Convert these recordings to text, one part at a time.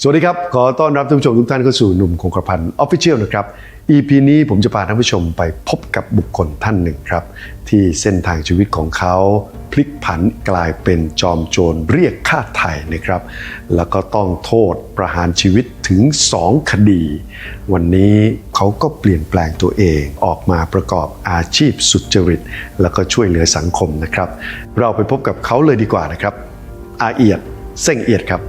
สวัสดีครับ ขอต้อนรับท่านผู้ชมทุกท่านเข้าสู่หนุ่มคงกระพันออฟฟิเชียลนะครับ EP นี้ผมจะพาท่านผู้ชมไปพบกับบุคคลท่านหนึ่งครับ ที่เส้นทางชีวิตของเขาพลิกผันกลายเป็นจอมโจรเรียกค่าไถ่นะครับ แล้วก็ต้องโทษประหารชีวิตถึง 2 คดี วันนี้เขาก็เปลี่ยนแปลงตัวเองออกมาประกอบอาชีพสุจริต แล้วก็ช่วยเหลือสังคมนะครับ เราไปพบกับเขาเลยดีกว่านะครับ อาเอียดเส้งเอียดครับ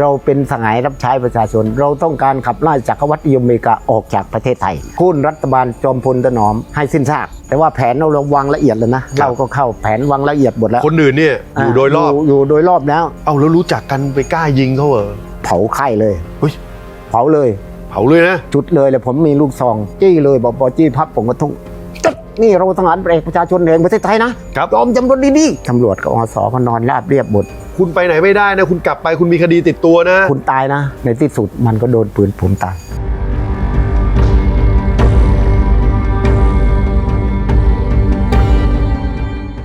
เราเป็นสหายรับใช้ประชาชน เราต้องการขับไล่จักรวรรดินิยมอเมริกาออกจากประเทศไทยคุณรัฐบาลจอมพลถนอมให้สิ้นซาก แต่ว่าแผนเราเราวางละเอียดแล้วนะเราก็เข้าแผนวางละเอียดหมดแล้ว คนอื่นเนี่ยอยู่โดยรอบยู่อยู่โดยรอบแล้ว เอาแล้วรู้จักกันไปกล้ายิงเขาเหรอเผาไข่เลยเฮ้ยเผาเลย เผาเลยนะจุดเลยเลยผมมีลูกซอง จี้เลยบอกบอจี้พับผมก็ทุ่งตึ๊ด นี่เราทหารเอกประชาชนแห่งประเทศไทยนะครับ ยอมจำนวนดีๆตำรวจกับอสก็นอนราบเรียบหมดคุณไปไหนไม่ได้นะ คุณกลับไปคุณมีคดีติดตัวนะ คุณตายนะ ในที่สุดมันก็โดนปืนผมตาย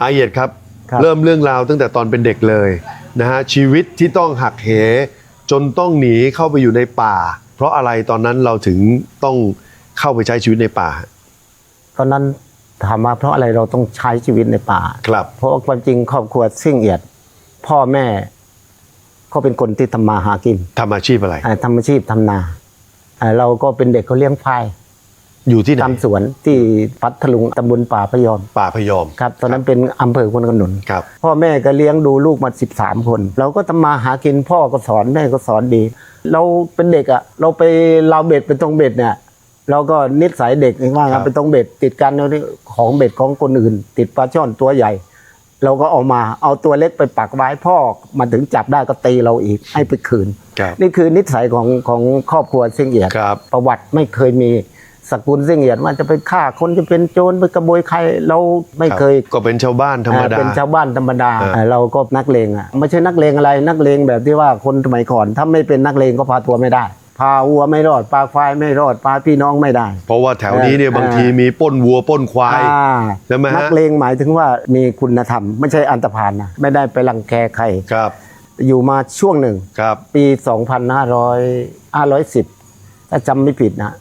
อาเอียดครับครับ เริ่มเรื่องราวตั้งแต่ตอนเป็นเด็กเลยนะฮะชีวิตที่ต้องหักเห จนต้องหนีเข้าไปอยู่ในป่า เพราะอะไรตอนนั้นเราถึงต้องเข้าไปใช้ชีวิตในป่า ตอนนั้นถามมาเพราะอะไรเราต้องใช้ชีวิตในป่าครับ เพราะว่าความจริงครอบครัวซิ่งเอียด พ่อแม่ก็เป็นคนที่ทำมาหากินทำอาชีพอะไรอ่าทำอาชีพทำนาอ่าเราก็เป็นเด็กเขาเลี้ยงควาย อยู่ที่ไหนทำสวนที่พัทลุงตำบลป่าพยอมป่าพยอมครับตอนนั้นเป็นอำเภอคนกนุนครับพ่อแม่ก็เลี้ยงดูลูกมา 13 คน เราก็ทำมาหากินพ่อก็สอนแม่ก็สอนดี เราเป็นเด็กอะ่ะเราไปลาวเบ็ดไปตรงเบ็ดเนี่ยเราก็นิสัยเด็กว่าครังั้บนไปตรงเบ็ดติดกันเอาที่ของเบ็ดของคนอื่น ติดปลาช่อนตัวใหญ่เราก็เอามาเอาตัวเล็กไปปักไว้พ่อมาถึงจับได้ก็ตีเราอีกให้ไปคืนครับนี่คือนิสัยของของครอบครัวเซิงเอียดครับประวัติไม่เคยมี สกุลเซิงเอียดว่าจะไปฆ่าคนจะเป็นโจรไปขโมยใครเราไม่เคยรับก็เป็นชาวบ้านธรรมดาอ่าเป็นชาวบ้านธรรมดาเอออ่าเราก็นักเลงอะไม่ใช่นักเลงอะไรนักเลงแบบที่ว่าคนสมัยก่อนถ้าไม่เป็นนักเลงก็พาตัวไม่ได้พาวัวไม่รอดพาควายไม่รอดพาพี่น้องไม่ได้ เพราะว่าแถวนี้เนี่ยเออบางทีมีปล้นวัวปล้นควายอ่าใช่ไหมฮะนักเลงหมายถึงว่ามีคุณธรรม ไม่ใช่อันตรพานนะไม่ได้ไปรังแกใครครับ อยู่มาช่วงหนึ่งครับ ปี 2510 ถ้าจำไม่ผิดนะ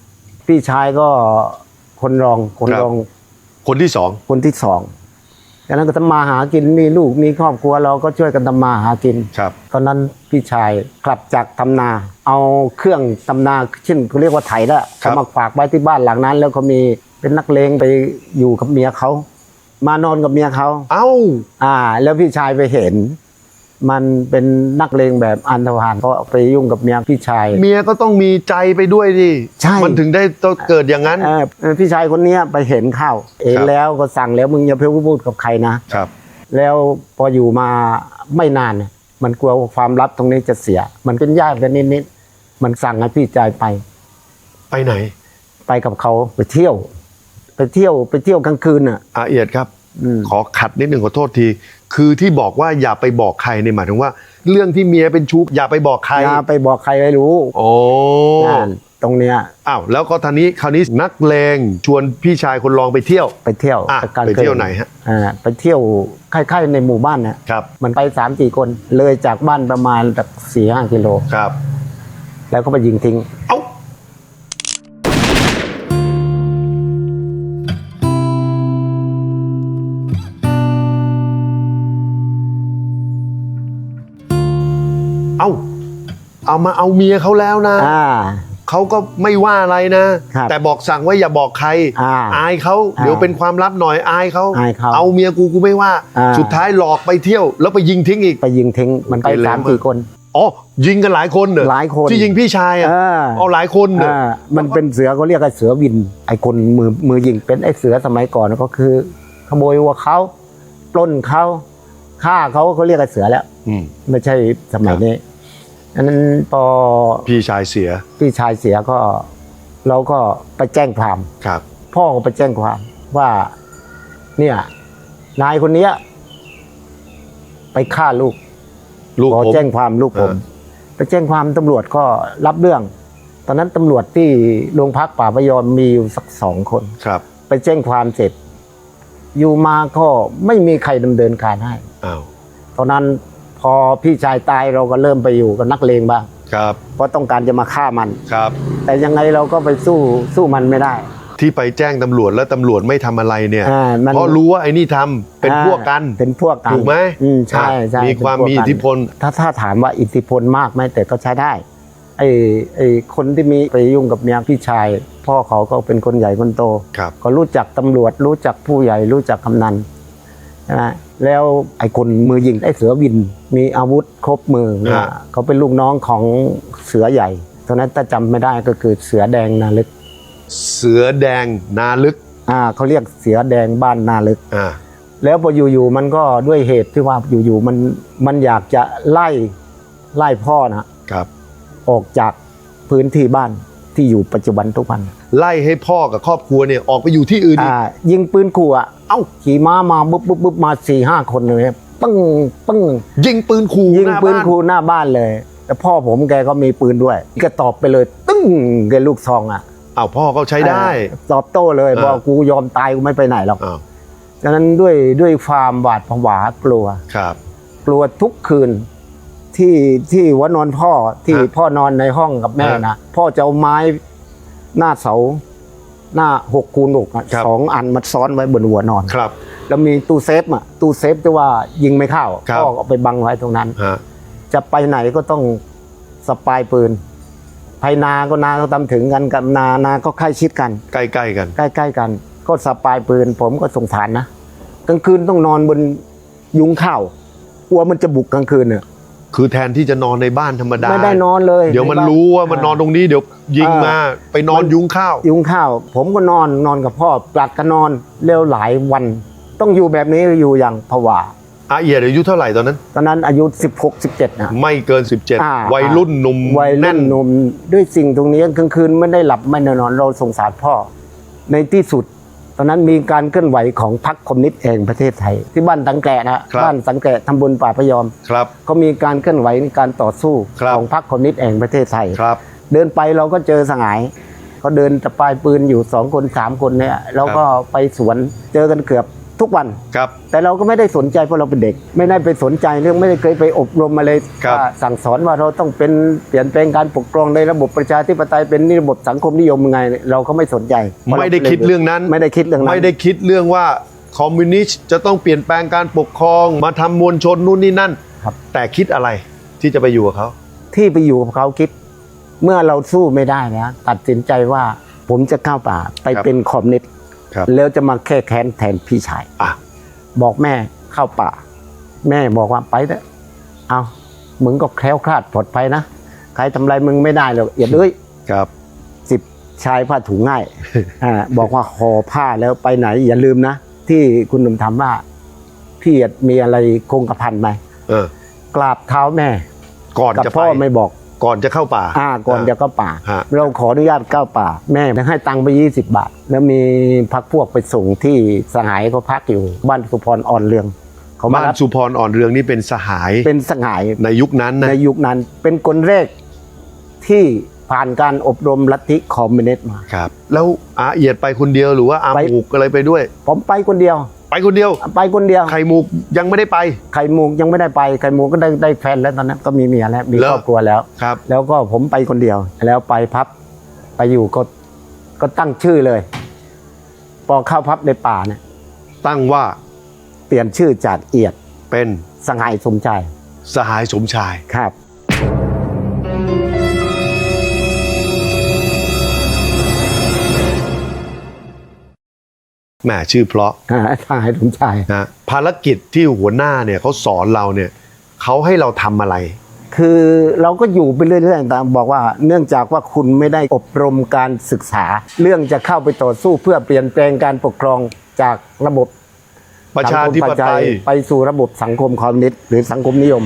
พี่ชายก็คนรองคนรองคนที่สองคนที่สองดังนั้นก็ทำมาหากินมีลูกมีครอบครัวเราก็ช่วยกันทำมาหากินครับตอนนั้นพี่ชายกลับจากทำนา เอาเครื่องทำนาเช่นเขาเรียกว่าไถละเขามาฝากไว้ที่บ้านหลังนั้น แล้วเขามีเป็นนักเลงไปอยู่กับเมียเขามานอนกับเมียเขาเอ้าอ่า แล้วพี่ชายไปเห็น มันเป็นนักเลงแบบอันธพาลก็ไปยุ่งกับเมียพี่ชาย เมียก็ต้องมีใจไปด้วยดิใช่ มันถึงได้ต้องเกิดอย่างนั้น เออพี่ชายคนเนี้ยไปเห็นเข้าเองครับแล้วก็สั่งแล้วมึงอย่าเพิ่งพูดกับใครนะ ครับ แล้วพออยู่มาไม่นานเนี่ยมันกลัวว่าความลับตรงนี้จะเสีย มันเป็นญาติกันนิดๆมันสั่งให้พี่ชายไป ไปไหน ไปกับเขาไปเที่ยว ไปเที่ยวไปเที่ยวกลางคืนอะอาเอียดครับอืม ขอขัดนิดหนึ่งขอโทษที คือที่บอกว่าอย่าไปบอกใครเนี่ยหมายถึงว่า เรื่องที่เมียเป็นชู้อย่าไปบอกใครอย่าไปบอกใครไม่รู้ โอ้นั่นตรงเนี้ยอ้าวแล้วก็ทานนี้คราวนี้นักเลงชวนพี่ชายคนรองไปเที่ยวไปเที่ยวอะกลางไปคืนเที่ยวไหนฮะอ่าไปเที่ยวค่ายๆในหมู่บ้านเนี่ยครับ มันไปสามสี่คนเลยจากบ้านประมาณแบบสี่ห้ากิโลครับ แล้วก็ไปยิงทิ้ง เอ้า เอ้า เอามาเอาเมียเขาแล้วนะอ่า เขาก็ไม่ว่าอะไรนะ ครับแต่บอกสั่งว่าอย่าบอกใครอ่าอายเขาอ่าเดี๋ยวเป็นความลับหน่อยอายเขาอายเขาเอาเมียกูกูไม่ว่า อ่า สุดท้ายหลอกไปเที่ยว แล้วไปยิงทิ้งอีก ไปยิงทิ้งมันไปไปเลยสามมั้ยสี่คน อ๋อยิงกันหลายคนเหรอหลายคนที่ยิงพี่ชายอะเออ เอาหลายคนเหรอ อ่ามันเป็นเสือเขาเรียกว่าเสือวิน ไอ้คนมือมือยิงเป็นไอ้เสือสมัยก่อนก็คือ ขโมยวัวเขาปล้นเขาฆ่าเขาเขาเรียกไอ้เสือแล้ว อืมไม่ใช่สมัยนี้อันนั้นพอพี่ชายเสียพี่ชายเสียก็เราก็ไปแจ้งความ ครับ พ่อก็ไปแจ้งความว่า เนี่ย นายคนเนี้ย ไปฆ่าลูกลูกขอผม แจ้งความลูกผม เออ ไปแจ้งความตำรวจก็รับเรื่อง ตอนนั้นตำรวจที่โรงพักป่าพยอมมีอยู่สักสองคน ครับไปแจ้งความเสร็จ อยู่มาก็ไม่มีใครดำเนินการให้ อ้าวตอนนั้น พอพี่ชายตายเราก็เริ่มไปอยู่กับนักเลงบ้างครับ เพราะต้องการจะมาฆ่ามัน ครับ แต่ยังไงเราก็ไปสู้สู้มันไม่ได้ ที่ไปแจ้งตำรวจแล้วตำรวจไม่ทำอะไรเนี่ย อ่ามันเพราะรู้ว่าไอ้นี่ทำเป็นอ่าพวกกัน เป็นพวกกันถูกไหมอืมใช่อะใช่มีความเป็นพวกมีกัน อิทธิพล ถ้าถ้าถามว่าอิทธิพลมากไหมแต่ก็ใช้ได้ไอ้ไอ้คนที่มีไปยุ่งกับเมียพี่ชาย พ่อเขาก็เป็นคนใหญ่คนโตครับ ก็รู้จักตำรวจรู้จักผู้ใหญ่รู้จักกำนันใช่ไหม แล้วไอ้คนมือยิงไอ้เสือวิน มีอาวุธครบมือเนี่ยเขาเป็นลูกน้องของเสือใหญ่ตอนนั้นถ้าจำไม่ได้ก็คือเสือแดงนาลึกเสือแดงนาลึกอ่าเขาเรียกเสือแดงบ้านนาลึก อ่าแล้วพออยู่ๆมันก็ด้วยเหตุที่ว่าอยู่ๆมันมันอยากจะไล่ไล่พ่อนะครับ ออกจากพื้นที่บ้านที่อยู่ปัจจุบันทุกวัน ไล่ให้พ่อกับครอบครัวเนี่ยออกไปอยู่ที่อื่นอีกอ่ายิงปืนขู่อะเอ้าขี่ม้ามาปุ๊บปุ๊บปุ๊บมาสี่ห้าคนเลยปึ้งปึ้ง ยิงปืนขู่ยิงหน้าปืนบ้านขู่หน้าบ้านเลย แต่พ่อผมแกก็มีปืนด้วยแก็ตอบไปเลย ตึ้งแกลูกซองอะอ้าวพ่อเขาใช้ได้อ่าตอบโต้เลยอ่า บอกกูยอมตายกูไม่ไปไหนหรอกอ้าวฉะนั้นด้วยด้วยความหวาดผวากลัว ครับ กลัวทุกคืน ที่ที่หัว่านอนพ่อที่ฮะพ่อนอนในห้องกับแม่ฮะ นะพ่อจะเอาไม้ หน้าเสาหน้าหกคูณหกอะครับ สองอันมาซ้อนไว้บนหัวนอน ครับ แล้วมีตู้เซฟอะตู้เซฟที่ว่ายิงไม่เข้าครับพ่อก็เอาไปบังไว้ตรงนั้น ฮะจะไปไหนก็ต้องสปายปืนภายนาก็นาก็ตามถึงกันกับนานาก็ใกล้ชิดกัน ใกล้ๆกัน ใกล้ๆกัน ก็สปายปืนผมก็สงสารนะกลางคืนต้องนอนบนยุงข้าวกลัวมันจะบุกกลางคืนเนี่ย คือแทนที่จะนอนในบ้านธรรมดา ไม่ได้นอนเลยเดี๋ยวมันใบ้รู้ว่ามันนอนตรงนี้เดี๋ยวยิงมาไปนอนยุงข้าว ยุงข้าว ผมก็นอนนอนกับพ่อปลัดกันนอนเร็วหลายวัน ต้องอยู่แบบนี้อยู่อย่างผวาอาเอียดอายุเท่าไหร่ตอนนั้น ตอนนั้นอายุ 16 17นะไม่เกินอ่า17 วัยรุ่นหนุ่มวัยรุ่แน่นนหนุ่มด้วยสิ่งตรงนี้กลางคืนไม่ได้หลับไม่ได้นอนเราสงสารพ่อ ในที่สุด ตอนนั้นมีการเคลื่อนไหวของพรรคคอมมิวนิสต์แห่งประเทศไทย ที่บ้านตังแกะนะครับ บ้านสังแกะตำบลป่าพยอม ครับ ก็มีการเคลื่อนไหวในการต่อสู้ครับ ของพรรคคอมมิวนิสต์แห่งประเทศไทย ครับ เดินไปเราก็เจอสงายเขาเดินตะปายปืนอยู่สองคนสามคนเนี่ยเราก็ไปสวนเจอกันเกือบ ทุกวัน ครับ แต่เราก็ไม่ได้สนใจเพราะเราเป็นเด็ก ไม่ได้ไปสนใจเรื่องไม่ได้เคยไปอบรมอะไรครับ ว่าสั่งสอนว่าเราต้องเป็นเปลี่ยนแปลงการปกครองในระบบประชาธิปไตยเป็นระบบสังคมนิยมยังไง เราก็ไม่สนใจเพราะไม่ได้คิดเรื่องนั้น ไม่ได้คิดเรื่องนั้น ไม่ได้คิดเรื่องว่าคอมมิวนิสต์จะต้องเปลี่ยนแปลงการปกครองมาทำมวลชนนู่นนี่นั่น ครับ แต่คิดอะไรที่จะไปอยู่กับเขา ที่ไปอยู่กับเขาคิด เมื่อเราสู้ไม่ได้นะตัดสินใจว่าผมจะก้าวป่าไปครับ เป็นคอมมิวนิสต์ ครับ แล้วจะมาแค่แค้นแทนพี่ชายอะบอกแม่เข้าป่า แม่บอกว่าไปเถอะเอามึงก็แคล้วคลาดปลอดภัยนะใครทำอะไรมึงไม่ได้หรอกเอียดเลยครับสิบชายผ้าถุงง่ายอ่าบอกว่าห่อผ้าแล้วไปไหน อย่าลืมนะ ที่คุณหนุ่มถามว่าพี่เอียดมีอะไรคงกระพันไหมเออกราบเท้าแม่ก่อนกับจะไปพ่อไม่บอก ก่อนจะเข้าป่า อ่าก่อนจะเข้าป่า ฮะ เราขออนุญาตเข้าป่า แม่ให้ตังค์ไป 20 บาท แล้วมีพักพวกไปส่งที่สหายเขาพักอยู่บ้านสุพรอ่อนเรืองเขามาบ้านรับสุพรอ่อนเรืองนี่เป็นสหายเป็นสหายในยุคนั้นนะในยุคนั้นเป็นคนแรกที่ผ่านการอบรมลัทธิคอมมิวนิสต์มา ครับ แล้วอาเอียดไปคนเดียวหรือว่าอาไป หมูกอะไรไปด้วย ผมไปคนเดียว ไปคนเดียว ไปคนเดียว ไข่หมูกยังไม่ได้ไป ไข่มูกยังไม่ได้ไป ไข่มูกก็ได้ได้แฟนแล้วตอนนั้นก็มีเมียแล้วมีเหรอครอบครัวแล้วครับ แล้วก็ผมไปคนเดียว แล้วไปพับไปอยู่ก็ก็ตั้งชื่อเลย พอเข้าพับในป่าเนี่ยตั้งว่าเปลี่ยนชื่อจากเอียดเป็นสหายสมชายสหายสมชายครับ แหมชื่อเพราะอ่าสหายสมชายนะภารกิจที่หัวหน้าเนี่ยเขาสอนเราเนี่ยเขาให้เราทำอะไร คือเราก็อยู่ไปเรื่อยๆตามบอกว่า เนื่องจากว่าคุณไม่ได้อบรมการศึกษา เรื่องจะเข้าไปต่อสู้เพื่อเปลี่ยนแปลงการปกครองจากระบบประชาธิปไตยไปสู่ระบบสังคมคอมมิวนิสต์หรือสังคมนิยม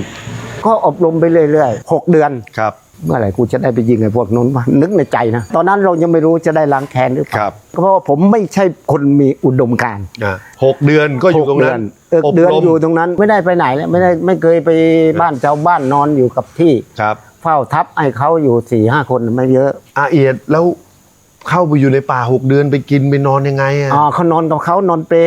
ก็อบรมไปเรื่อยๆหกเดือน ครับ เมื่อไหร่กูจะได้ไปยิงไอ้พวกนั้นวะนึกในใจนะ ตอนนั้นเรายังไม่รู้จะได้ล้างแค้นหรือเปครัล่าบเพราะว่าผมไม่ใช่คนมีอุดมการณ์ นะหกเดือนก็อยู่ตรงนั้นเอออบเดือนรมอยู่ตรงนั้นไม่ได้ไปไหนเลยไม่ได้ไม่เคยไปบ้านชาวบ้านนอนอยู่กับที่ครับเฝ้าทับไอ้เขาอยู่สี่ห้าคนไม่เยอะอาเอียดแล้วเข้าไปอยู่ในป่าหกเดือนไปกินไปนอนยังไงอะอ่าเขานอนกับเขานอนเปร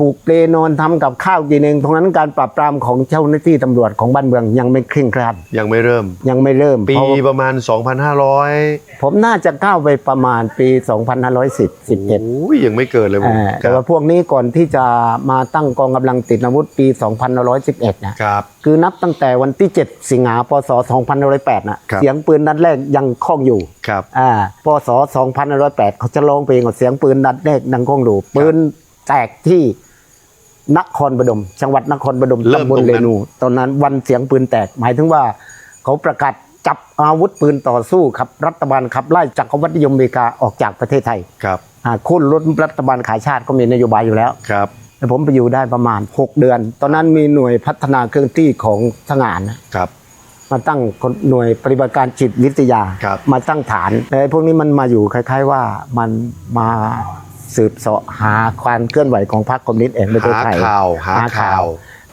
ปลูกเปรนอนทำกับข้าวกินเองตรงนั้นการปราบปรามของเจ้าหน้าที่ตำรวจของบ้านเมืองยังไม่เคร่งครัด ยังไม่เริ่ม ยังไม่เริ่ม ปีเพราะว่าประมาณ 2,500 ผมน่าจะก้าวไปประมาณปี 2510 11โอ้ยยังไม่เกิดเลยผมอ่าคแต่รับว่าพวกนี้ก่อนที่จะมาตั้งกองกำลังติดอาวุธปี2511นะครับคือนับตั้งแต่วันที่ 7 สิงหาพศ2508นะครับเสียงปืนนัดแรกยังคล่องอยู่ครับอ่าพศ2508เขาจะร้องเพลงว่าเสียงปืนนัดแรกดังคล่องอยู่ปืนแตกที่ นครปฐมจังหวัดนครปฐมเริ่มตำบลตรงเรนั้นนู ตอนนั้นวันเสียงปืนแตก หมายถึงว่า เขาประกาศจับอาวุธปืนต่อสู้ครับรัฐบาลขับไล่จักรวรรดินิยมอเมริกาออกจากประเทศไทยครับอ่าคุณรถรัฐบาลขายชาติก็มีนโยบายอยู่แล้วครับแต่ผมไปอยู่ได้ประมาณ 6 เดือน ตอนนั้นมีหน่วยพัฒนาเครื่องที่ของทหารนะครับมาตั้งหน่วยปฏิบัติการจิตวิทยาครับมาตั้งฐานแต่พวกนี้มันมาอยู่คล้าย ๆว่ามันมา สืบเสาะหาความเคลื่อนไหวของพรรคคอมมิวนิสต์แห่งประเทศหาไทยข่าวหาข่าว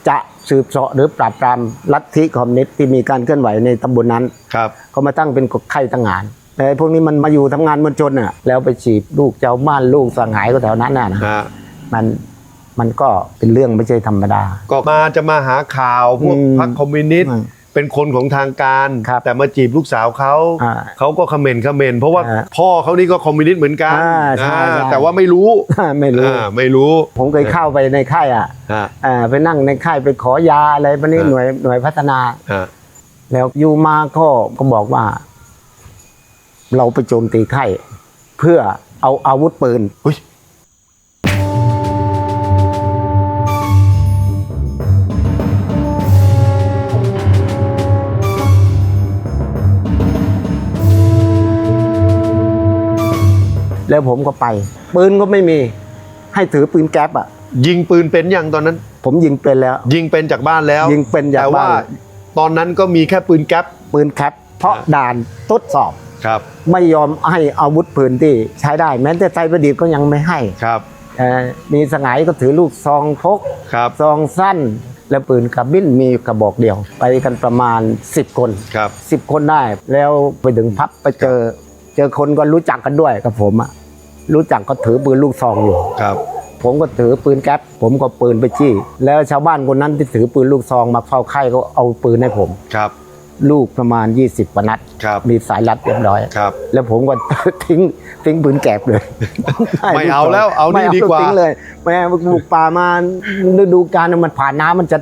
จะสืบเสาะหรือปราบปรามลัทธิคอมมิวนิสต์ที่มีการเคลื่อนไหวในตำบลนั้นครับก็มาตั้งเป็นไข่ตั้งงานแต่พวกนี้มันมาอยู่ทำงานมวลชนน่ะแล้วไปฉีบลูกเจ้าบ้านลูกสหายก็แถวนั้นน่ะนะฮะมันมันก็เป็นเรื่องไม่ใช่ธรรมดา ก็มาจะมาหาข่าวพวกอืมพรรคคอมมิวนิสต์อืม เป็นคนของทางการ ครับแต่มาจีบลูกสาวเขาอ่าเขาก็คอมเมนต์คอมเมนต์เพราะว่าอ่าพ่อเขานี่ก็คอมมิวนิสต์เหมือนกันอ่าใช่อ่าใช่ แต่ว่าไม่รู้ไม่รู้ อ่าไม่รู้ผมเคยเข้าไปในค่ายอะฮะอ่าไปนั่งในค่ายไปขอยาอะไรพวกนี้อ่า หน่วยหน่วยพัฒนาฮะแล้วอยู่มาก็ก็บอกว่า เราไปโจมตีค่ายเพื่อเอาอาวุธปืน เฮ้ย แล้วผมก็ไป ปืนก็ไม่มี ให้ถือปืนแก๊ปอะ ยิงปืนเป็นยังตอนนั้น ผมยิงเป็นแล้ว ยิงเป็นจากบ้านแล้วยิงเป็นจากแต่ว่าบ้านตอนนั้นก็มีแค่ปืนแก๊ปปืนแคปเพราะอ่าด่านทดสอบ ครับไม่ยอมให้อาวุธปืนที่ใช้ได้ แม้แต่ไทยประดิษฐ์ก็ยังไม่ให้ครับเอ่อมีสงายก็ถือลูกซองพก ครับซองสั้น และปืนกระบินมีกระบอกเดียว ไปกันประมาณ 10 คน ครับ 10 คนได้ แล้วไปถึงพับไปเจอ เจอคนก็รู้จักกันด้วยกับผมอะรู้จักก็ถือปืนลูกซองอยู่ ครับ ผมก็ถือปืนแก๊ปผมก็ปืนไปจี้ แล้วชาวบ้านคนนั้นที่ถือปืนลูกซองมาเฝ้าไข่ก็เอาปืนให้ผม ครับ ลูกประมาณ 20กว่านัด ครับมีสายรัดเรียบร้อย ครับ แล้วผมก็ ทิ้งทิ้งปืนแกบเลยไม่เอาแล้วเอานี่ไม่ดีกว่า ทิ้งเลยแม่บุกป่ามาฤดูกาลมันผ่านน้ำมันจะ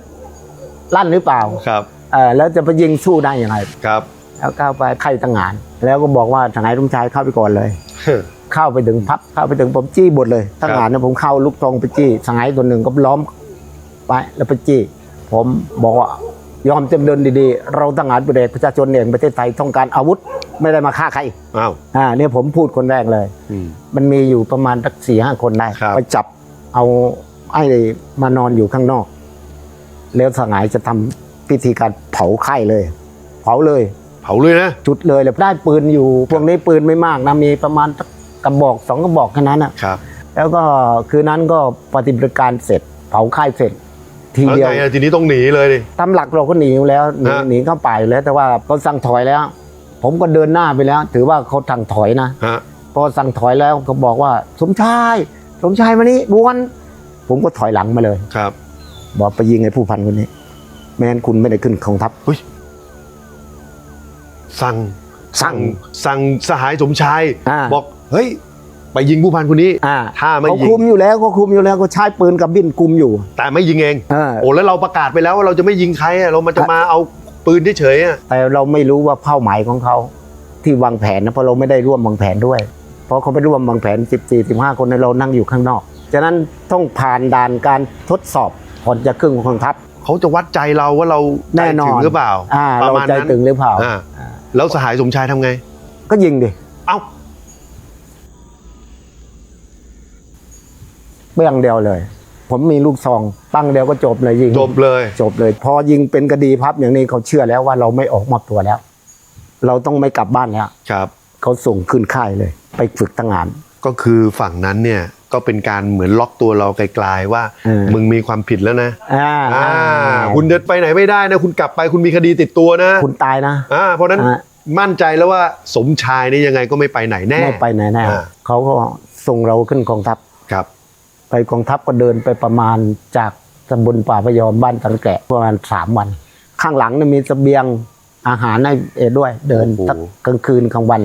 ลั่นหรือเปล่าครับ เออแล้วจะไปยิงสู้ได้ยังไง ครับ แล้วเข้าไปไข่ตั้งงานแล้วก็บอกว่าทนายลุงชายเข้าไปก่อนเลย เข้าไปถึงพับเข้าไปถึงผมจี้บทเลยตั้งงานนะผมเข้าลูกตรงไปจี้สงายตัวหนึ่งก็ล้อมไปแล้วไปจี้ผมบอกว่ายอมเต็มเดินดีๆ เราตั้งงานประเดชประชาชนเองประเทศไทยต้องการอาวุธไม่ได้มาฆ่าใครอ้าวอ่าเนี่ยผมพูดคนแรกเลยอืมมันมีอยู่ประมาณสักสี่ห้าคนได้ครับไปจับเอาไอ้มานอนอยู่ข้างนอก แล้วสงายจะทำพิธีการเผาไข่เลย เผาเลย เผาเลยนะ จุดเลยเลยได้ปืนอยู่ พวกนี้ปืนไม่มากนะ มีประมาณสักกระบอกสองกระบอกแค่นั้นนะครับ แล้วก็คืนนั้นก็ปฏิบัติการเสร็จ เผาค่ายเสร็จ ทีแล้วเดียวไงอะทีนี้ต้องหนีเลยดิ ตามหลักเราก็หนีอยู่แล้วหนีฮะ หนีเข้าป่าอยู่แล้ว แต่ว่าเขาสั่งถอยแล้ว ผมก็เดินหน้าไปแล้ว ถือว่าเขาสั่งถอยนะ ฮะพอสั่งถอยแล้วก็บอกว่าสมชายสมชายมานี่บวน ผมก็ถอยหลังมาเลย ครับ บอกไปยิงไอ้ผู้พันคนนี้ แม้นคุณไม่ได้ขึ้นกองทัพ สั่งสั่งสั่งสหายสมชายอ่า บอกเฮ้ย ไปยิงผู้พันคนนี้อ่าถ้าไม่เขายิง คุมอยู่แล้วเขาคุมอยู่แล้วก็ใช้ปืนกับบินคุมอยู่ แต่ไม่ยิงเองเออโอ้แล้วเราประกาศไปแล้วว่าเราจะไม่ยิงใครอะเรามันจะมาเอาปืนเฉยๆอะแต่เราไม่รู้ว่าเป้าหมายของเขาที่วางแผนนะเพราะเราไม่ได้ร่วมวางแผนด้วย เพราะเขาไปร่วมวางแผน 14 15 คนในเรานั่งอยู่ข้างนอกฉะนั้นต้องผ่านด่านการทดสอบก่อนจะขึ้นกองทัพ เขาจะวัดใจเราว่าเราใจแน่นอถึนงหรือเปล่าอ่า ประเรามาณใจนั้นตึงหรือเปล่า อ่า แล้วสหายสมชายทำไง ก็ยิงดิเอ้าเปี้ยงเดียวเลย ผมมีลูกซองตั้งเดียวก็จบเลยยิงจบเลย จบเลย พอยิงเป็นคดีพับอย่างนี้เขาเชื่อแล้วว่าเราไม่ออกมอบตัวแล้ว เราต้องไม่กลับบ้านแล้วครับ เขาส่งขึ้นค่ายเลย ไปฝึกทหาร ก็คือฝั่งนั้นเนี่ย ก็เป็นการเหมือนล็อกตัวเราไกลๆว่าเออมึงมีความผิดแล้วนะอ่าอ่าคุณจะไปไหนไม่ได้นะ คุณกลับไปคุณมีคดีติดตัวนะคุณตายนะ อ่าเพราะฉะนั้นอ่า มั่นใจแล้วว่าสมชายนี่ยังไงก็ไม่ไปไหนแน่ ไม่ไปไหนแน่อ่า เขาก็ส่งเราขึ้นกองทัพ ครับ ไปกองทัพก็เดินไปประมาณจากตำบลป่าพยอมบ้านสังแกะประมาณสามวัน ข้างหลังเนี่ยมีเสบียงอาหารให้เอด้วย เดินโอ้โห ทั้งกลางคืนกลางวัน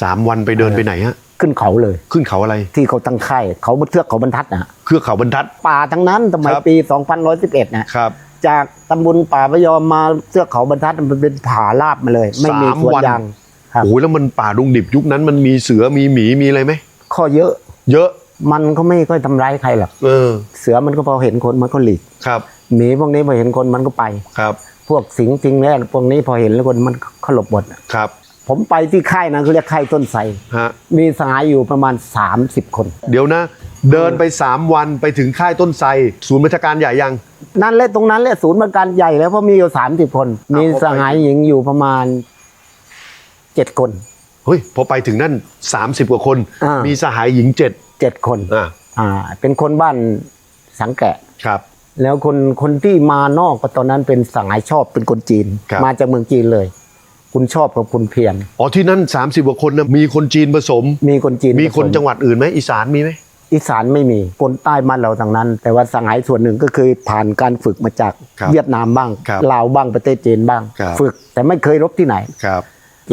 สามวันไปเดินไปไหนฮะ ขึ้นเขาเลย ขึ้นเขาอะไร ที่เขาตั้งค่ายเขาเทือกเขาบรรทัดนะเครือเขาบรรทัด ป่าทั้งนั้นสมัยครับ ปี2111นะครับ จากตำบลป่าพยอมมาเทือกเขาบรรทัดมันเป็นผาลาบมาเลย ไม่มีสามสวนวัน ยาง ครับ โอ้ยแล้วมันป่าดงดิบยุคนั้นมันมีเสือมีหมีมีอะไรไหมข้อเยอะเยอะ มันก็ไม่ค่อยทำร้ายใครหรอกเออเสือมันก็พอเห็นคนมันก็หลีกครับหมีพวกนี้พอเห็นคนมันก็ไป ครับพวกสิงจริงแน่พวกนี้พอเห็นแล้วคนมันเขาหลบหมด ครับ ผมไปที่ค่ายนะเขาเรียกค่ายต้นไทรฮะมีสหายอยู่ประมาณ 30 คน เดี๋ยวนะ เดินไปสามวันไปถึงค่ายต้นไทรศูนย์บัญชาการใหญ่ยัง นั่นแหละตรงนั้นแหละศูนย์บริการใหญ่แล้วเพราะมีอยู่30 คน มีสหายหญิงอยู่ประมาณ 7 คน เฮ้ยพอไปถึงนั่น 30 กว่าคน อ่ามี มีสหายหญิงเจ็ด7 คนอ่าอ่าเป็นคนบ้านสังแกะ ครับ แล้วคนคนที่มานอกก็ตอนนั้นเป็นสหายชอบเป็นคนจีน ครับ มาจากเมืองจีนเลย คุณชอบกับคุณเพียรอ๋อที่นั่น 30กว่าคนนะมีคนจีนผสม มีคนจีนมีคนผสจังหวัดอื่นไหมอีสานมีไหมอีสานไม่มีคนใต้บ้านเราทางนั้น แต่ว่าสหายส่วนหนึ่งก็คือผ่านการฝึกมาจากครับเวียดนามบ้างครับลาวบ้างประเทศจีนบ้าง ครับ ฝึกแต่ไม่เคยรบที่ไหน ครับ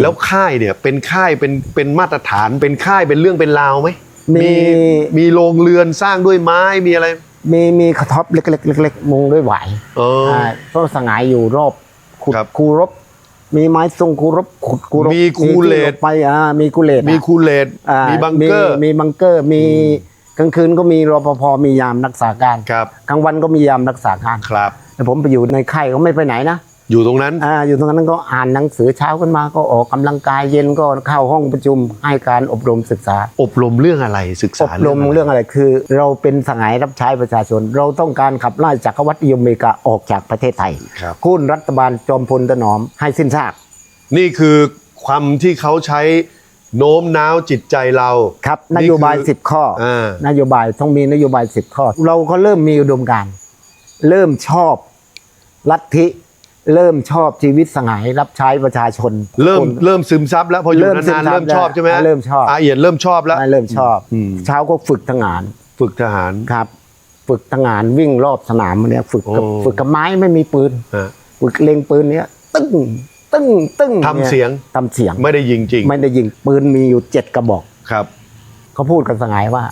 แล้วค่ายเนี่ยเป็นค่ายเป็นเป็นมาตรฐานเป็นค่ายเป็นเรื่องเป็นราวไหมมี มีโรงเรือนสร้างด้วยไม้มีอะไรมีมีกระท็อปเล็กๆเล็กๆมุงด้วยหวายเออาเพราะสหายอยู่รอบขุดครับ คูรบ มีไม้ทรงคูรบขุดคูรบมีคูเลตที่หบไปอ่ามีคูเลตมีอะคูเลตอ่ามีบังเกอร์มีบังเกอร์มีกลางคืนก็มีรปภมียามรักษาการครับกลางวันก็มียามรักษาการครับแต่ผมไปอยู่ในค่ายก็ไม่ไปไหนนะ อยู่ตรงนั้นอ่าอยู่ตรงนั้นก็อ่านหนังสือเช้าขึ้นมาก็ออกกำลังกายเย็นก็เข้าห้องประชุมให้การอบรมศึกษา อบรมเรื่องอะไรศึกอษาบรมเรื่องอะไรคือ เราเป็นสหายรับใช้ประชาชน เราต้องการขับไล่จักรวรรดินิยมอเมริกาออกจากประเทศไทยครับคุณรัฐบาลจอมพลถนอมให้สิ้นซาก นี่คือความที่เขาใช้โน้มน้าวจิตใจเราครับนี่นโยบายคือสิบข้ออ่านโยบายต้องมีนโยบายสิบข้อ เราก็เริ่มมีอุดมการณ์เริ่มชอบลัทธิ เริ่มชอบชีวิตสหายรับใช้ประชาชน เริ่มคน เริ่มซึมซับแล้วพออยู่เริ่มซึมนานซับๆเริ่มชอบใช่ไหมแล้วเริ่มชอบ อาเอียดเริ่มชอบแล้ว เริ่มชอบอืม เช้าก็ฝึกทหารฝึกทหาร ครับ ฝึกทหารวิ่งรอบสนามเนี่ยฝึกกับโอ้ ฝึกกับไม้ไม่มีปืน ฮะ ฝึกเล็งปืนเนี้ยตึ้งตึ้งตึ้งทำเสียงทำเสียงไม่ได้ยิงจริงไม่ได้ยิงปืนมีอยู่เจ็ดกระบอก ครับ เขาพูดกันสงายว่า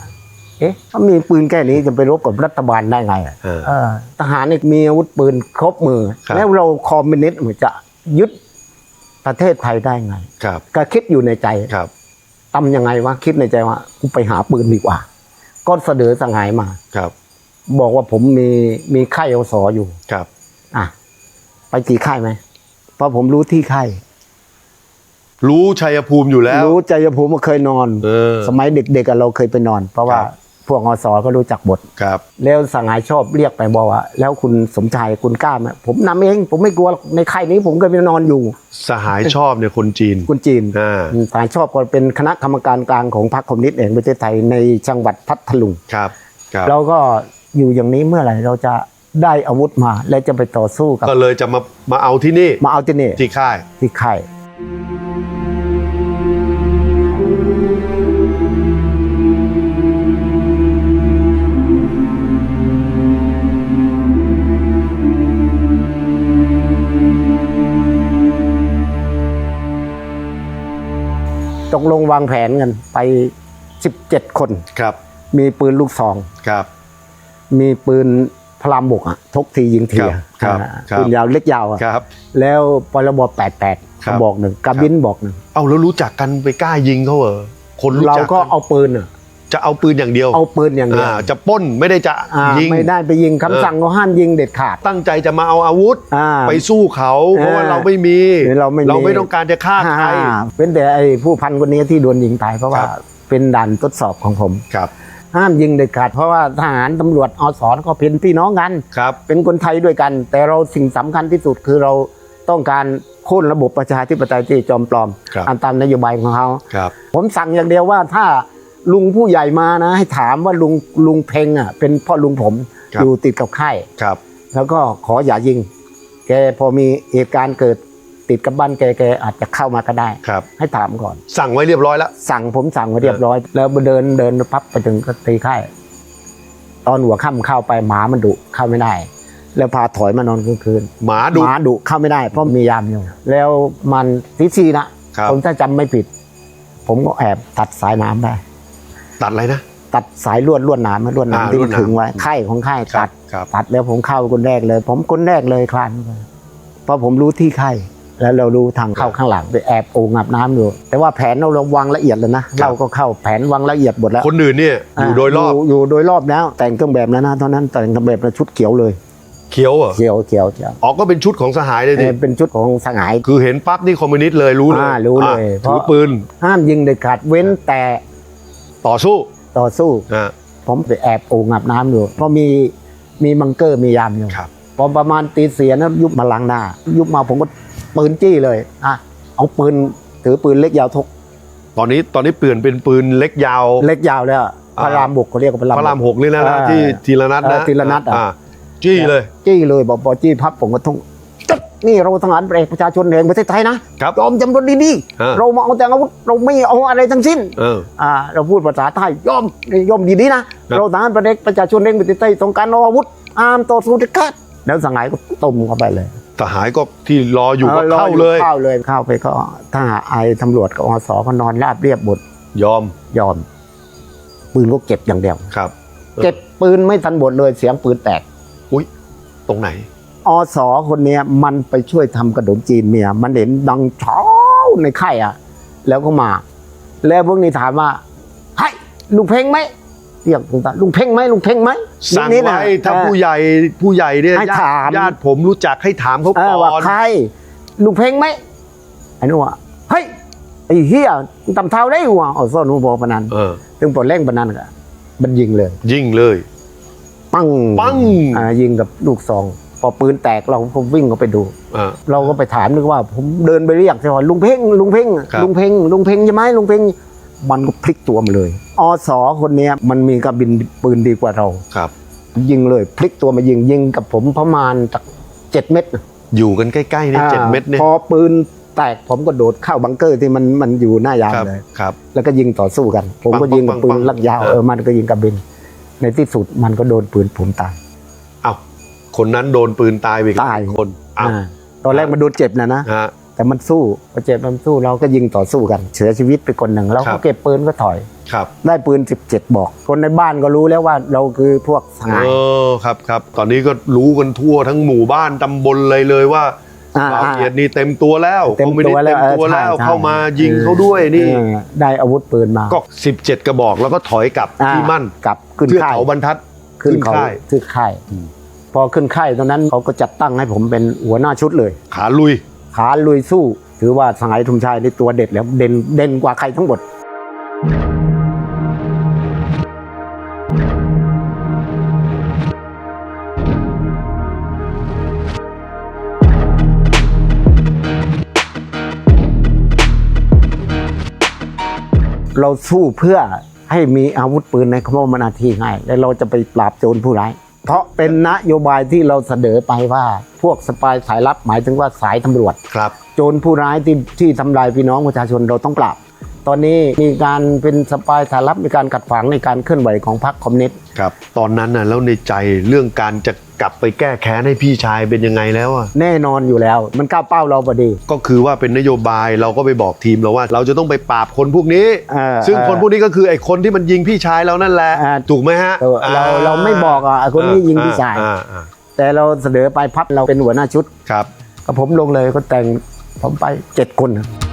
เอ๊ะถ้ามีปืนแค่นี้จะไปรบกับรัฐบาลได้ไงอะเออ เออทหารนี่มีอาวุธปืนครบมือ ครับ แล้วเราคอมมิวนิสต์มันจะยึดประเทศไทยได้ไง ครับก็คิดอยู่ในใจครับทำยังไงวะคิดในใจว่ากูไปหาปืนดีกว่า ก็เสนอสงายมา ครับบอกว่าผมมีมีค่ายอสออยู่ ครับอะ ไปกี่ค่ายไหมเพราะผมรู้ที่ค่ายรู้ชัยภูมิอยู่แล้ว รู้ใจภูมิว่าเคยนอน เออ สมัยเด็กๆอะเราเคยไปนอน เพราะว่าครับ พวกอสก็รู้จักบทครับ แล้วสหายชอบเรียกไปบอกว่า แล้วคุณสมชายคุณกล้าไหมผมนำเอง ผมไม่กลัวหรอกในค่ายนี้ผมก็ไปนอนอยู่ สหายชอบเนี่ยคนจีนคุณจีนอ่าสหายชอบก็เป็นคณะกรรมการกลางของพรรคคอมมิวนิสต์แห่งประเทศไทยในจังหวัดพัทลุงครับครับเราก็อยู่อย่างนี้เมื่อไหร่เราจะได้อาวุธมาและจะไปต่อสู้กับก็เลยจะมามาเอาที่นี่ มาเอาที่นี่ที่ค่ายที่ค่าย ตกลงวางแผนกันไป 17 คน ครับ มีปืนลูกซอง ครับ มีปืนพลามบกอะทกทียิงทีอะครับอ่าครับ ปืนยาวเล็กยาวอะครับ แล้วปลบ88ครับ บอกหนึ่งกระบินบอกหนึ่งเอาแล้วรู้จักกันไปกล้ายิงเขาเหรอคนรู้เราจักก็นเอาปืนอะ จะเอาปืนอย่างเดียวเอาปืนอย่างเดียวอ่าจะปล้นไม่ได้จะอ่ายิง ไม่ได้ไปยิงคำสั่งเขาห้ามยิงเด็ดขาด ตั้งใจจะมาเอาอาวุธ อ่าไปสู้เขา เพราะว่าอ่าเราไม่มีเราไม่มีเราไม่ต้องการจะฆ่าใคร อ่าเป็นแต่ไอ้ผู้พันคนนี้ที่โดนยิงตายเพราะว่าครับ เป็นด่านทดสอบของผม ครับห้ามยิงเด็ดขาดเพราะว่าทหารตำรวจอสอนก็เป็นพี่น้องกัน ครับ เป็นคนไทยด้วยกัน แต่เราสิ่งสำคัญที่สุดคือเราต้องการโค่นระบบประชาธิปไตยที่จอมปลอมครับอันตามนโยบายของเขา ครับ ผมสั่งอย่างเดียวว่าถ้า ลุงผู้ใหญ่มานะ ให้ถามว่าลุงลุงเพ็งอะ เป็นพ่อลุงผมครับ อยู่ติดกับค่าย ครับ แล้วก็ขออย่ายิง แกพอมีเหตุการณ์เกิดติดกับบ้านแกแกอาจจะเข้ามาก็ได้ ครับ ให้ถามก่อน สั่งไว้เรียบร้อยแล้ว สั่งผมสั่งไว้เรียบร้อย แล้วเดินเดินปั๊บไปถึงก็ตีค่ายตอนหัวค่ำเข้าไปหมามันดุเข้าไม่ได้ แล้วพาถอยมานอนกลางคืนหมาดุ หมาดุเข้าไม่ได้ เพราะมียามอยู่ แล้วมันทีซีนะครับ ผมถ้าจำไม่ผิด ผมก็แอบตัดสายน้ำได้ ตัดอะไรนะ ตัดสายลวดลวดหนามลวดหนามอ่าที่ลวดหนามขึงไว้ค่ายของค่ายครัตับด ครับตัดแล้วผมเข้าคนแรกเลย ผมคนแรกเลยคลานเข้าไปเพราะผมรู้ที่ค่ายแล้วเรารู้ทางเข้าข้างหลังไปแอบโอ่งอาบน้ำอยู่ แต่ว่าแผนเราเราวางละเอียดแล้วนะเราก็เข้าแผนวางละเอียดหมดแล้วคนอื่นเนี่ยอยู่โดยรอบอยู่โดยรอบแล้ว แต่งเครื่องแบบแล้วนะตอนนั้นแต่งเครื่องแบบแล้วชุดเขียวเลยเขียวเหรอเขียวเขียวเขียวอ๋อก็เป็นชุดของสหายเลยดิเออเป็นชุดของสงาย คือเห็นปั๊บนี่คอมมิวนิสต์เลยรู้เลยอ่ารู้เลยอะเพราะถือปืน ห้ามยิงเด็ดขาดเว้นแต่ ต่อสู้ต่อสู้ อ่า ผมไปแอบโอ่งอาบน้ำอยู่ เพราะมีมีบังเกอร์มียามอยู่ครับ พอประมาณตีเสียนะยุบมาล้างหน้า ยุบมาผมก็ปืนจี้เลยอะเอาปืนถือปืนเล็กยาวทกตอนนี้ตอนนี้เปลี่ยนเป็นปืนเล็กยาว เล็กยาวแล้วพระรามบุกเขาเรียกว่าพระรามพระรามบุกหกนี่นะนะอ่า ที่ทีละนัดเอนะอทีละนัดอะอ่าจี้เลย จี้เลยบอกพอจี้พับผมก็ทุ่งตึ๊ด นี่เราทหารเอกประชาชนแห่งประเทศไทยนะครับยอมจำนวนดีอ่าๆเรามาเอาแต่อาวุธเราไม่เอาอะไรทั้งสิ้นเอออ่าเราพูดภาษาไทยยอมยอมดีๆนะ ครับเราทหารประเทศประชาชนแห่งประเทศไทยต้องการเอาอาวุธอามต่อสู้ที่กัดแล้วสงายก็ต้มเข้าไปเลย ทหารก็ที่รออยู่ก็รเข้าเลย เข้าเลยเข้าไปก็ทหารไอตำรวจกับอสก็นอนราบเรียบหมดยอมยอม ปืนก็เก็บอย่างเดียว ครับเก็บปืนไม่ทันหมดเลยเสียงปืนแตก อุ้ยตรงไหน อสอคนเนี้ยมันไปช่วยทำขนมจีนเมียมันเห็นดังเช้าในค่ายอะ แล้วก็มา แล้วพวกนี้ถามว่าให้ลุงเพ่งไหมเรียกลุงตาลุงเพ่งไหมลุงเพ่งไหมสั่งนิดๆนะไว้ถ้าเออผู้ใหญ่ผู้ใหญ่เนี่ยให้ญาติถามญาติผมรู้จักให้ถามเขาเอก่อว่าอนใครลุงเพ่งไหมไอ้นู่นว่าเฮ้ยไอ้เฮียมึงตำเท้าได้หัวอ๋อซ่อนหัวบอกปานนันเออถึงปลดแรงปานนันก็มันยิงเลย ยิงเลย ปังปังอ่ายิงกับลูกซองพ อปืนแตกเราผมวิ่งเข้าไปดูอ่าเราก็ไปถามนึกว่า ผมเดินไปเรียกใช่ไหมลุงเพ่งลุงเพ่งครับลุงเพ่งลุงเพ่งใช่ไหมลุงเพ่งมันก็พลิกตัวมาเลยอสอคนเนี้ยมันมีกระบินปืนดีกว่าเราครับ ยิงเลยพลิกตัวมายิงยิงกับผมประมาณสักเจ็ดเม็ดนะอยู่กันใกล้ๆเนี่ยอ่าเจ็ดเม็ดเนี่ยพอปืนแตกผมก็โดดเข้าบังเกอร์ที่มันมันอยู่หน้ายามครับเลยครับ แล้วก็ยิงต่อสู้กัน ผมก็ปังยิงกับปืปันงปังลักยาวเออเออมันก็ยิงกับบิน ในที่สุดมันก็โดนปืนผมตายเอ้า คนนั้นโดนปืนตายไปอีกตาย คนเอ้าอ่าตอนแรกมันโดนเจ็บนะนะ ฮะ แต่มันสู้พอเจ็บมันสู้เราก็ยิงต่อสู้กัน เสียชีวิตไปคนหนึ่งเราครัก็บ เก็บปืนก็ถอย ครับได้ปืน 17 บอก คนในบ้านก็รู้แล้วว่าเราคือพวกสหายเออครับครับตอนนี้ก็รู้กันทั่วทั้งหมู่บ้านตำบลเลยเลยว่าอ่าบ่าวอ่าเกียรตินี่เต็มตัวแล้วเต็มคอมิวนิตัสวต์แล้เต็วมตัวเออแล้ว ใช่เข้ามาใช่ยิงเขาด้วยนี่เออได้อาวุธปืนมาก็ 17 กระบอกแล้วก็ถอยกลับอ่าที่มั่นกลับขึ้นเพื่อค่ายเขาบรรทัด ขึ้นเขาค่าย ขึ้นค่ายอืม พอขึ้นค่ายตอนนั้นเขาก็จัดตั้งให้ผมเป็นหัวหน้าชุดเลย ขาลุย ขาลุยสู้ ถือว่าสายทุมชายในตัวเด็ดแล้วเด่นเด่นกว่าใครทั้งหมดเราสู้เพื่อให้มีอาวุธปืนในขคมนาทีง่ายและเราจะไปปราบโจรผู้ร้าย เพราะเป็นนโยบายที่เราเสนอไปว่าพวกสปายสายลับหมายถึงว่าสายตำรวจครับ โจรผู้ร้ายที่ที่ทำลายพี่น้องประชาชนเราต้องปราบ ตอนนี้มีการเป็นสปายสายลับมีการกัดฝังในการเคลื่อนไหวของพรรคคอมมิวนิสต์ครับ ตอนนั้นน่ะแล้วในใจเรื่องการจะกลับไปแก้แค้นให้พี่ชายเป็นยังไงแล้วอะแน่นอนอยู่แล้ว มันก้าวเป้าเราพอดี ก็คือว่าเป็นนโยบายเราก็ไปบอกทีมเราว่า เราจะต้องไปปราบคนพวกนี้ เออซึ่งเออคนพวกนี้ก็คือไอ้คนที่มันยิงพี่ชายเรานั่นแหละอ่า ถูกไหมฮะเออเราเราไม่บอกอะไอ้คนนี้ยิงพี่ชาย อ่อ่าแต่เราเสนอไปพับเราเป็นหัวหน้าชุด ครับก็ผมลงเลยก็แต่งผมไปเจ็ดคนครับ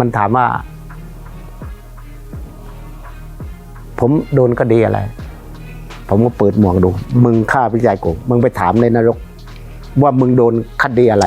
มันถามว่า ผมโดนคดีอะไร ผมก็เปิดหมวกดู มึงฆ่าพี่ชายกูมึงไปถามในนรก ว่ามึงโดนคดีอะไร